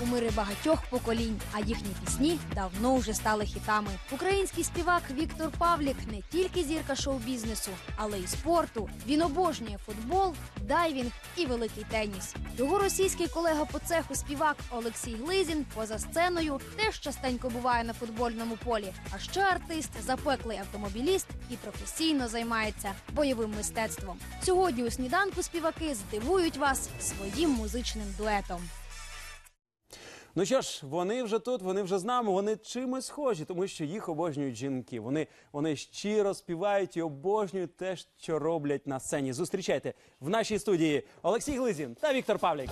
кумири багатьох поколінь, а їхні пісні давно вже стали хітами. Український співак Віктор Павлік не тільки зірка шоу-бізнесу, але й спорту. Він обожнює футбол, дайвінг і великий теніс. Його російський колега по цеху співак Олексій Глизін поза сценою теж частенько буває на футбольному полі. А ще артист, запеклий автомобіліст і професійно займається бойовим мистецтвом. Сьогодні у сніданку співаки здивують вас своїм музичним дуетом. Ну що ж, вони вже тут, вони вже з нами, вони чимось схожі, тому що їх обожнюють жінки. Вони, вони щиро співають і обожнюють те, що роблять на сцені. Зустрічайте в нашій студії Олексій Глизін та Віктор Павлік.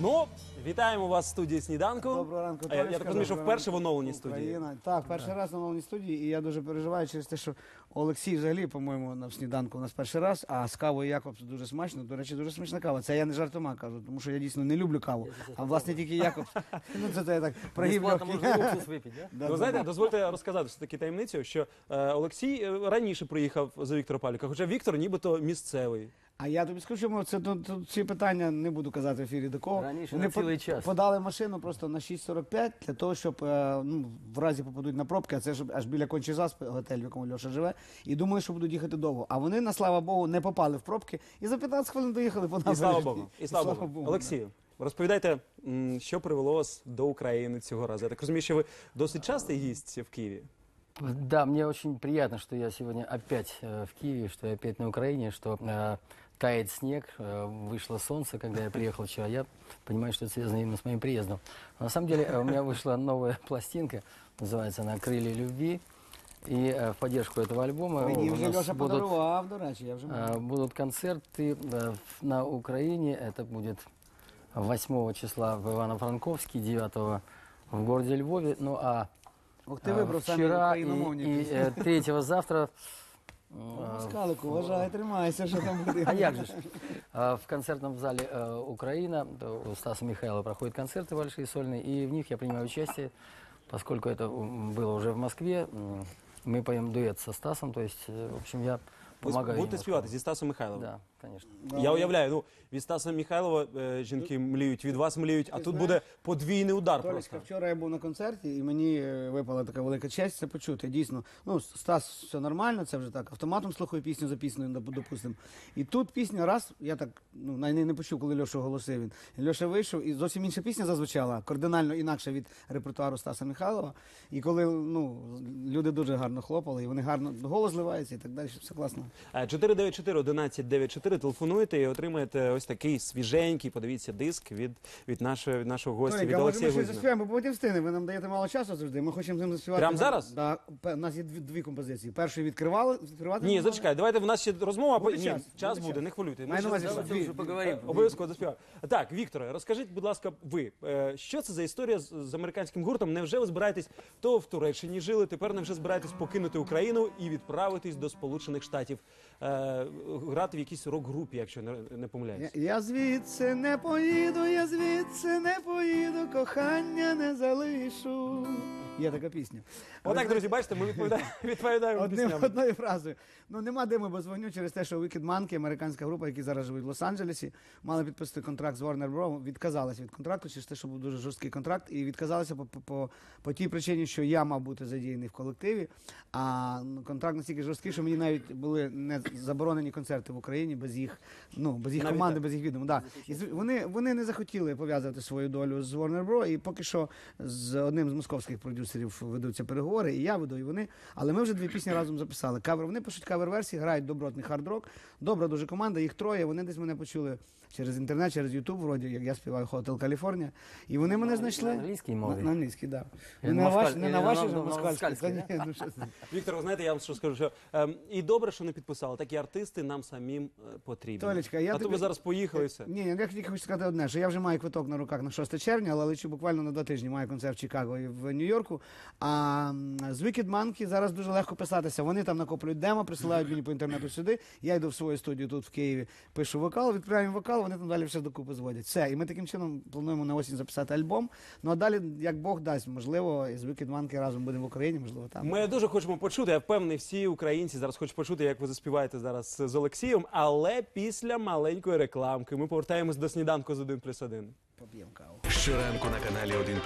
Ну, вітаємо вас в студії сніданку. Доброго ранку, А я, я так розумію, що доброго вперше в ранку, оновленій студії. Україна. Так, перший раз на новій студії, і я дуже переживаю через те, що Олексій взагалі, по-моєму, на сніданку у нас перший раз, а з кавою Якобс дуже смачно. До речі, дуже смачна кава. Це я не жартома кажу, тому що я дійсно не люблю каву. А власне тільки Якобс. Ну це, це я так прогиб Бесплатно легкий. можно уксус выпить, да? Да, Ви да, знаєте, дозвольте розказати все таки таємницю, що е, Олексій е, раніше приїхав за Віктора Павліка, хоча Віктор нібито місцевий. А я тобі скажу, чому це тут, тут ці питання не буду казати в ефірі до кого. Раніше Вони на цілий час. подали машину просто на 6.45 для того, щоб е, ну, в разі попадуть на пробки, а це ж аж біля кончі заспи, готель, в якому Льоша живе, і думали, що будуть їхати довго. А вони, на слава Богу, не попали в пробки і за 15 хвилин доїхали по І слава Богу. І слава Богу. Олексію, розповідайте, м, що привело вас до України цього разу. Я так розумію, що ви досить частий гість в Києві. Да, мне очень приятно, что я сегодня опять э, в Киеве, что я опять на Украине, что э, тает снег, э, вышло солнце, когда я приехал вчера. Я понимаю, что это связано именно с моим приездом. Но на самом деле э, у меня вышла новая пластинка, называется она «Крылья любви». И э, в поддержку этого альбома Мені вже Льоша будут, подарував, до речі, я вже э, будут концерты э, на Украине. Это будет 8 числа в Ивано-Франковске, 9 в городе Львове. Ну а Ох, ти А, вибрав самі Вчера и, україномовні и пісні. э, третьего завтра. О, э, Москалику, вважай, тримайся, що там буде. А як же ж? А, В концертном зале э, Украина то у Стаса Михайлова проходят концерты большие сольные, и в них я принимаю участие, поскольку это м, было уже в Москве. м, Мы поем дуэт со Стасом, то есть, э, в общем, я ви помогаю. будете ему. співати зі Стасом Михайловим. Да, конечно. Я уявляю, ну від Стаса Михайлова е, жінки мліють, від вас мліють, а Ти тут знаєш, буде подвійний удар Толечка, просто. вчора я був на концерті, і мені е, випала така велика честь це почути. Дійсно, ну Стас, все нормально, це вже так. Автоматом слухаю пісню за піснею, доп- допустимо. І тут пісня раз, я так ну на неї не почув, коли Льоша оголосив він. Льоша вийшов, і зовсім інша пісня зазвучала, кардинально інакше від репертуару Стаса Михайлова. І коли ну люди дуже гарно хлопали, і вони гарно голос зливається і так далі, все класно. Е, 494 1194 телефонуйте і отримаєте ось такий свіженький, подивіться, диск від, від, нашого, від нашого гостя, Толік, від а може Олексія ми щось заспіваємо, бо потім встигне. Ви нам даєте мало часу завжди. Ми хочемо з ним заспівати. Прямо зараз? Да, пе- у нас є дві, дві композиції. Першу відкривали, відкривати. Ні, зачекай, давайте в нас ще розмова, а Буде потім- час, Ні, час буде буде, не хвилюйте. Ми Маю на ще увазі, зараз що Давайте дві- уже поговорим. Обов'язково доспіваю. Так, Вікторе, розкажіть, будь ласка, ви, е, що це за історія з, з американським гуртом? Невже ви збираєтесь то в Туреччині жили, тепер невже збираєтесь покинути Україну і відправитись до Сполучених Штатів, е, грати в якійсь рок-групі, якщо не, помиляюсь? Я, я звідси не поїду, я звідси не поїду, кохання не залишу. Є така пісня. Отак, друзі, бачите, ми відповідаємо, відповідаємо Одним, пісням. одною фразою. Ну нема де ми без вогню через те, що Wicked Monkey, американська група, які зараз живуть в Лос-Анджелесі, мали підписати контракт з Warner Bros. Відказалися від контракту через те, що був дуже жорсткий контракт, і відказалися по, по, по, по тій причині, що я мав бути задіяний в колективі. А ну, контракт настільки жорсткий, що мені навіть були не заборонені концерти в Україні без їх, ну без їх Навіть команди, так? без їх відомо. Да. І з- вони, вони не захотіли пов'язувати свою долю з Warner Bros. І поки що з одним з московських продюсерів ведуться переговори, і я веду, і вони. Але ми вже дві пісні разом записали. Кавер. Вони пишуть кавер-версії, грають добротний хард-рок. Добра дуже команда, їх троє. Вони десь мене почули через інтернет, через Ютуб, вроді, як я співаю Hotel California. І вони мене знайшли. На англійській мові? на англійській, так. Да. Не на на москаль- не на на ваші нов- ж на москальській. Та ні, ну що це. Віктор, ви знаєте, я вам що скажу, що ем, і добре, що не підписали. Такі артисти нам самим е, потрібно. Толечка, я а то тобі- ви зараз поїхали і все. Ні, я тільки хочу сказати одне, що я вже маю квиток на руках на 6 червня, але лечу буквально на два тижні. Маю концерт в Чикаго і в Нью-Йорку. А м, з Wicked Monkey зараз дуже легко писатися. Вони там накоплюють демо, присилають мені по інтернету сюди. Я йду в свою студію тут в Києві, пишу вокал, відправляю вокал, вони там далі все докупи зводять. Все. І ми таким чином плануємо на осінь записати альбом. Ну а далі, як Бог дасть, можливо, з Wicked Monkey разом будемо в Україні, можливо, там. Ми дуже хочемо почути. Я впевнений, всі українці зараз хочуть почути, як ви заспіваєте зараз з Олексієм. Але після маленької рекламки ми повертаємось до сніданку з 1 плюс 1. Поп'ємо каву. Щоранку на каналі 1